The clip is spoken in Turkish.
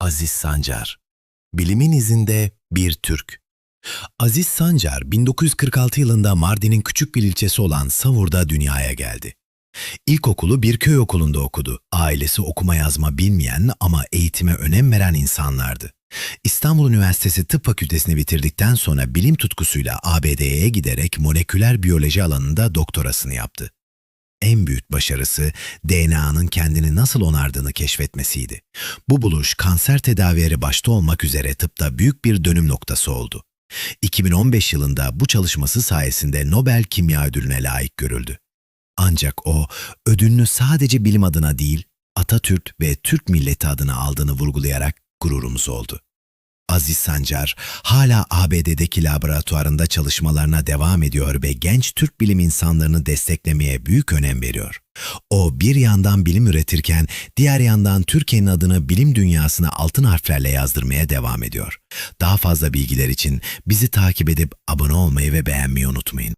Aziz Sancar Bilimin izinde bir Türk Aziz Sancar 1946 yılında Mardin'in küçük bir ilçesi olan Savur'da dünyaya geldi. İlkokulu bir köy okulunda okudu. Ailesi okuma yazma bilmeyen ama eğitime önem veren insanlardı. İstanbul Üniversitesi Tıp Fakültesini bitirdikten sonra bilim tutkusuyla ABD'ye giderek moleküler biyoloji alanında doktorasını yaptı. En büyük başarısı DNA'nın kendini nasıl onardığını keşfetmesiydi. Bu buluş kanser tedavileri başta olmak üzere tıpta büyük bir dönüm noktası oldu. 2015 yılında bu çalışması sayesinde Nobel Kimya Ödülüne layık görüldü. Ancak o ödülünü sadece bilim adına değil, Atatürk ve Türk milleti adına aldığını vurgulayarak gururumuz oldu. Aziz Sancar hala ABD'deki laboratuvarında çalışmalarına devam ediyor ve genç Türk bilim insanlarını desteklemeye büyük önem veriyor. O bir yandan bilim üretirken diğer yandan Türkiye'nin adını bilim dünyasına altın harflerle yazdırmaya devam ediyor. Daha fazla bilgiler için bizi takip edip abone olmayı ve beğenmeyi unutmayın.